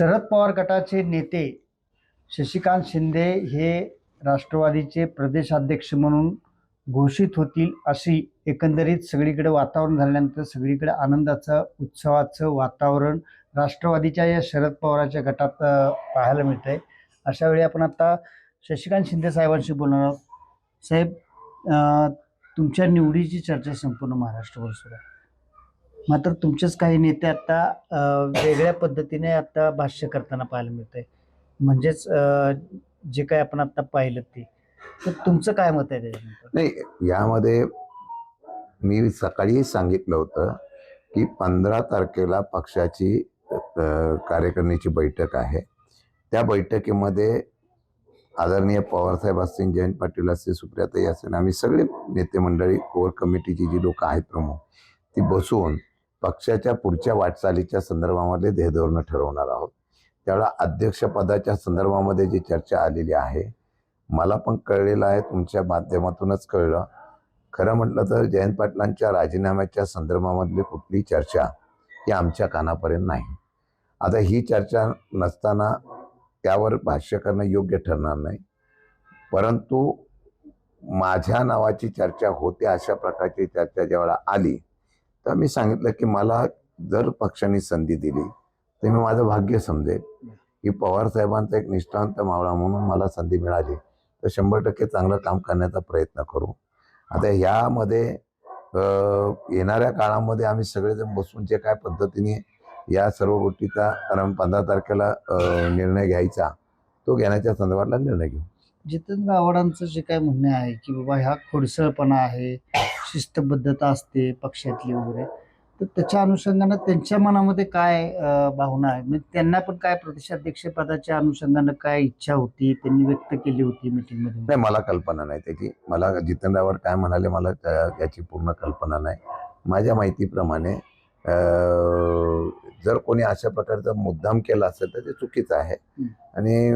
शरद पवार गटाचे नेते शशिकांत शिंदे हे राष्ट्रवादीचे प्रदेशाध्यक्ष म्हणून घोषित होतील अशी एकंदरीत सगळीकडे वातावरण झाल्यानंतर सगळीकडे आनंदाचं उत्सवाचं वातावरण राष्ट्रवादीच्या या शरद पवाराच्या गटात पाहायला मिळत आहे अशा वेळी आपण आता शशिकांत शिंदे साहेबांशी बोलणार आहोत. साहेब तुमच्या निवडीची चर्चा संपूर्ण महाराष्ट्रभर सुरू आहे. मात्र तुमचेच काही नेते आता वेगळ्या पद्धतीने आता भाष्य करताना पाहायला मिळत आहे म्हणजेच जे काय आपण आता पाहिलं ते. तर तुमचं काय मत आहे नाही यामध्ये मी सकाळी सांगितलं होतं की पंधरा तारखेला पक्षाची कार्यकारिणीची बैठक आहे. त्या बैठकीमध्ये आदरणीय पवारसाहेब असतील जयंत पाटील असतील सुप्रियाताई असतील आम्ही सगळे नेते मंडळी कोर कमिटीची जी लोक आहेत प्रमुख ती बसून पक्षाच्या पुढच्या वाटचालीच्या संदर्भामध्ये ध्येयधोरणं ठरवणार आहोत. त्यावेळा अध्यक्षपदाच्या संदर्भामध्ये जी चर्चा आलेली आहे मला पण कळलेलं आहे तुमच्या माध्यमातूनच कळलं. खरं म्हटलं तर जयंत पाटलांच्या राजीनाम्याच्या संदर्भामधली कुठली चर्चा ही आमच्या कानापर्यंत नाही. आता ही चर्चा नसताना त्यावर भाष्य करणं योग्य ठरणार नाही. परंतु माझ्या नावाची चर्चा होते अशा प्रकारची चर्चा ज्यावेळा आली तर मी सांगितलं की मला जर पक्षाने संधी दिली तर मी माझं भाग्य समजेल. की पवार साहेबांचा एक निष्ठांत मावळा म्हणून मला संधी मिळाली तर शंभर टक्के चांगलं काम करण्याचा प्रयत्न करू. आता यामध्ये येणाऱ्या काळामध्ये आम्ही सगळेजण बसून जे काय पद्धतीने या सर्व गोष्टीचा कारण पंधरा तारखेला निर्णय घ्यायचा तो घेण्याच्या संदर्भातला निर्णय घेऊ. जितेंद्र आव्हाडांचं जे काय म्हणणे आहे की बाबा ह्या खोडसळपणा आहे शिस्तबद्धता असते पक्षातली वगैरे. तर त्याच्या अनुषंगानं त्यांच्या मनामध्ये काय भावना आहे? म्हणजे त्यांना पण काय प्रदेशाध्यक्ष पदाच्या अनुषंगानं काय इच्छा होती? त्यांनी व्यक्त केली होती मीटिंगमध्ये? नाही मला कल्पना नाही त्याची. मला जितेंद्रावर काय म्हणाले मला याची पूर्ण कल्पना नाही. माझ्या माहितीप्रमाणे जर कोणी अशा प्रकारचा मुद्दाम केला असेल तर ते चुकीचं आहे. आणि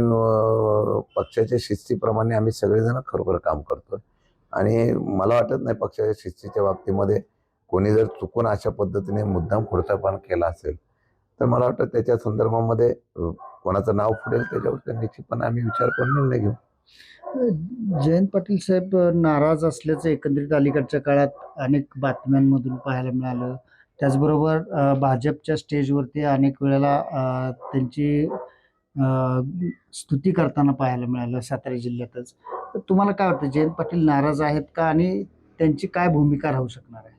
पक्षाच्या शिस्तीप्रमाणे आम्ही सगळेजण खरोखर काम करतो आणि मला वाटत नाही पक्षाच्या शिस्तीच्या बाबतीमध्ये कोणी जर चुकून अशा पद्धतीने मुद्दाम खोडसापण केला असेल तर मला वाटतं त्याच्या संदर्भामध्ये कोणाचं नाव फुडेल त्याच्यावर निश्चितपणे आम्ही विचार करून निर्णय घेऊ. जयंत पाटील साहेब नाराज असल्याचं एकंदरीत अलीकडच्या काळात अनेक बातम्यांमधून पाहायला मिळालं. त्याचबरोबर भाजपच्या स्टेजवरती अनेक वेळेला त्यांची स्तुती करताना पाहायला मिळालं सातारा जिल्ह्यातच. तर तुम्हाला काय वाटतं जयंत पाटील नाराज आहेत का आणि त्यांची काय भूमिका राहू शकणार आहे?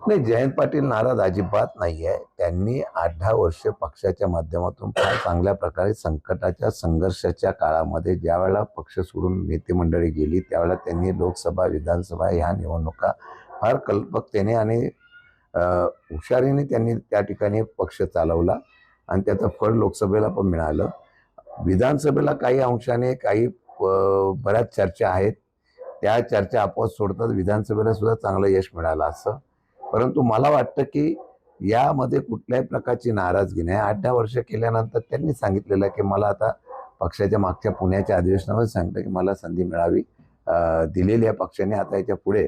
नाही जयंत पाटील नाराज अजिबात नाही आहे त्यांनी आठ दहा वर्ष पक्षाच्या माध्यमातून फार चांगल्या प्रकारे संकटाच्या संघर्षाच्या काळामध्ये ज्यावेळेला पक्ष सोडून नेते मंडळी गेली त्यावेळेला त्यांनी लोकसभा विधानसभा ह्या निवडणुका फार कल्पकतेने आणि हुशारीने त्यांनी त्या ठिकाणी पक्ष चालवला. आणि त्याचं फळ लोकसभेला पण मिळालं. विधानसभेला काही अंशाने काही बऱ्याच चर्चा आहेत. त्या चर्चा आपोआप सोडतात विधानसभेला सुद्धा चांगलं यश मिळालं असं. परंतु मला वाटतं की यामध्ये कुठल्याही प्रकारची नाराजगी नाही. आठ दहा वर्ष केल्यानंतर त्यांनी सांगितलेलं आहे की मला आता पक्षाच्या मागच्या पुण्याच्या अधिवेशनामध्ये सांगितलं की मला संधी मिळावी. दिलेली आहे पक्षाने आता याच्यापुढे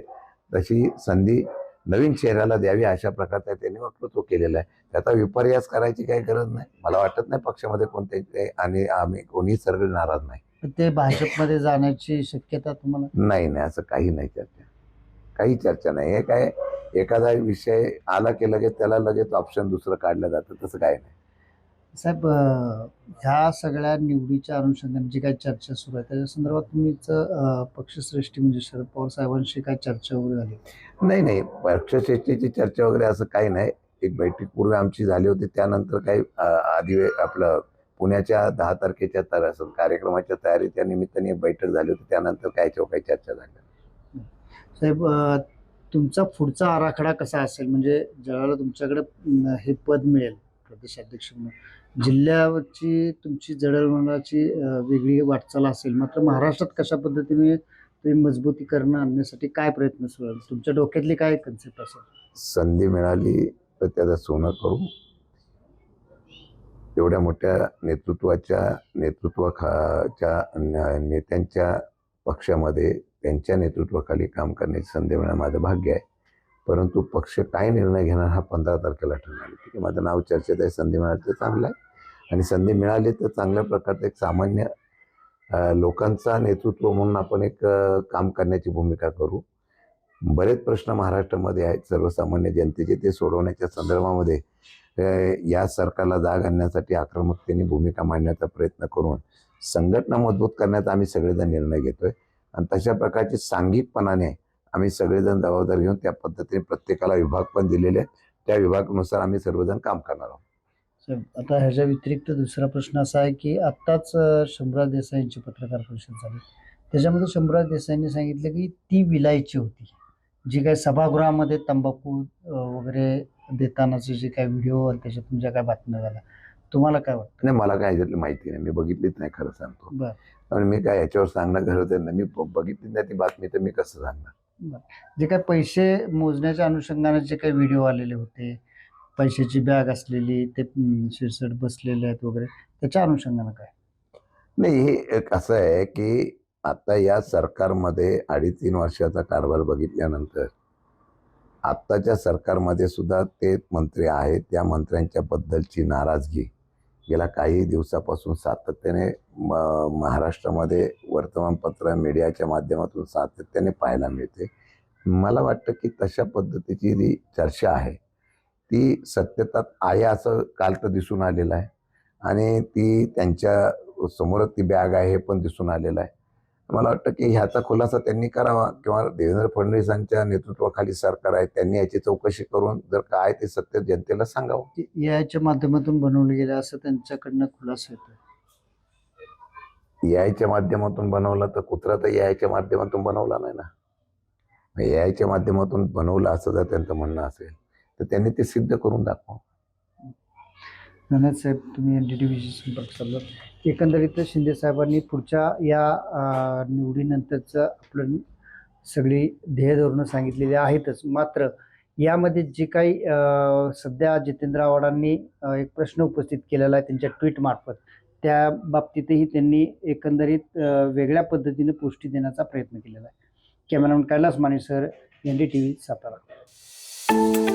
तशी संधी नवीन चेहऱ्याला द्यावी अशा प्रकारचा त्यांनी वक्तृत्व केलेलं आहे. त्याचा विपर्यास करायची काही गरज नाही. मला वाटत नाही पक्षामध्ये कोणते आणि आम्ही कोणी सर्व नाराज नाही. ते भाजपमध्ये जाण्याची शक्यता तुम्हाला? नाही नाही. असं काही नाही चर्चा. काही चर्चा नाही. हे काय एखादा विषय आला की लगेच त्याला लगेच ऑप्शन दुसरं काढलं जातं. तसं काय नाही. साहेब ह्या सगळ्या निवडीच्या अनुषंगाने जी काही चर्चा सुरू आहे त्याच्या संदर्भात तुम्हीच पक्षश्रेष्ठी म्हणजे शरद पवार साहेबांशी काय चर्चा वगैरे झाली? नाही नाही. पक्षश्रेष्ठीची चर्चा वगैरे असं काही नाही. एक बैठक पूर्वी आमची झाली होती. त्यानंतर काही अधिवे आपलं पुण्याच्या दहा तारखेच्या तर असं कार्यक्रमाच्या तयारी त्या निमित्ताने एक बैठक झाली होती. त्यानंतर काय काही चर्चा झाली साहेब तुमचा पुढचा आराखडा कसा असेल? म्हणजे ज्यावेळेला तुमच्याकडे हे पद मिळेल प्रदेशाध्यक्ष म्हणून. जिल्ह्याची तुमची जडणघडणाची वेगळी वाटचाल असेल मात्र महाराष्ट्रात कशा पद्धतीने तुम्ही मजबूतीकरण आणण्यासाठी काय प्रयत्न सुरू आहेत? तुमच्या डोक्यातली काय कन्सेप्ट असेल? संधी मिळाली तर त्याचा सोनं करू. एवढ्या मोठ्या नेतृत्वाच्या नेतृत्वाच्या नेत्यांच्या पक्षामध्ये त्यांच्या नेतृत्वाखाली काम करण्याची संधी मिळणं माझं भाग्य आहे. परंतु पक्ष काय निर्णय घेणार हा पंधरा तारखेला ठरणार आहे. माझं नाव चर्चेत आहे संधी मिळाली तर चांगलं आहे. आणि संधी मिळाली तर चांगल्या प्रकारचं एक सामान्य लोकांचा नेतृत्व म्हणून आपण एक काम करण्याची भूमिका करू. बरेच प्रश्न महाराष्ट्रामध्ये आहेत सर्वसामान्य जनतेचे ते सोडवण्याच्या संदर्भामध्ये या सरकारला जाग आणण्यासाठी आक्रमकतेने भूमिका मांडण्याचा प्रयत्न करून संघटना मजबूत करण्याचा आम्ही सगळेजण निर्णय घेतोय. आणि तशा प्रकारची सांघिकपणाने आम्ही सगळेजण जबाबदारी घेऊन त्या पद्धतीने प्रत्येकाला विभाग पण दिलेले आहेत. त्या विभागानुसार आम्ही सर्वजण काम करणार आहोत. आता ह्याच्या व्यतिरिक्त दुसरा प्रश्न असा आहे की आत्ताच शंभूराज देसाई यांची पत्रकार परिषद झाली. त्याच्यामध्ये शंभूराज देसाईंनी सांगितलं की ती विलायची होती. जी काही सभागृहामध्ये तंबाखू वगैरे देतानाचे जे काही व्हिडिओ त्याच्यातून ज्या काही बातम्या झाल्या तुम्हाला काय वाटतं? नाही मला काय ह्याच्यातली माहिती नाही. मी बघितलीच नाही खरं सांगतो. मी काय याच्यावर सांगणं गरज नाही. मी बघितली नाही ती बातमी तर मी कसं सांगणार? जे काही पैसे मोजण्याच्या अनुषंगाने जे काही व्हिडिओ आलेले होते पैशाची बॅग असलेली ते हम्म, शिरसट बसलेले आहेत वगैरे त्याच्या अनुषंगानं काय? नाही हे एक असं आहे की आता या सरकारमध्ये अडीच तीन वर्षाचा कारभार बघितल्यानंतर आत्ताच्या सरकारमध्ये सुद्धा ते मंत्री आहेत. त्या मंत्र्यांच्या बद्दलची नाराजगी गेल्या काही दिवसापासून सातत्याने म- महाराष्ट्रामध्ये वर्तमानपत्र मीडियाच्या माध्यमातून सातत्याने पाहायला मिळते. मला वाटतं की तशा पद्धतीची जी चर्चा आहे ती सत्यतात आहे असं काल तर दिसून आलेलं आहे. आणि ती त्यांच्या समोरच ती बॅग आहे हे पण दिसून आलेलं आहे. मला वाटतं की ह्याचा खुलासा त्यांनी करावा किंवा देवेंद्र फडणवीसांच्या नेतृत्वाखाली सरकार आहे त्यांनी याची चौकशी करून जर काय ते सत्य जनतेला सांगावं. याच्या माध्यमातून बनवले गेले असं त्यांच्याकडनं खुलासा येतो यायच्या माध्यमातून बनवला तर कुत्रा तर यायच्या माध्यमातून बनवला नाही ना. यायच्या माध्यमातून बनवलं असं जर त्यांचं म्हणणं असेल तर त्यांनी ते सिद्ध करून दाखवा साहेब तुम्ही एन डी टी व्हीशी संपर्क साधला. एकंदरीत शिंदे साहेबांनी पुढच्या या निवडीनंतरचं आपलं सगळी ध्येय धोरणं सांगितलेली आहेतच. मात्र यामध्ये जे काही सध्या जितेंद्र आव्हाडांनी एक प्रश्न उपस्थित केलेला आहे त्यांच्या ट्विट मार्फत. त्या बाबतीतही त्यांनी एकंदरीत वेगळ्या पद्धतीने पुष्टी देण्याचा प्रयत्न केलेला आहे. Cameraman Kailas Mane sir N D T V Satara.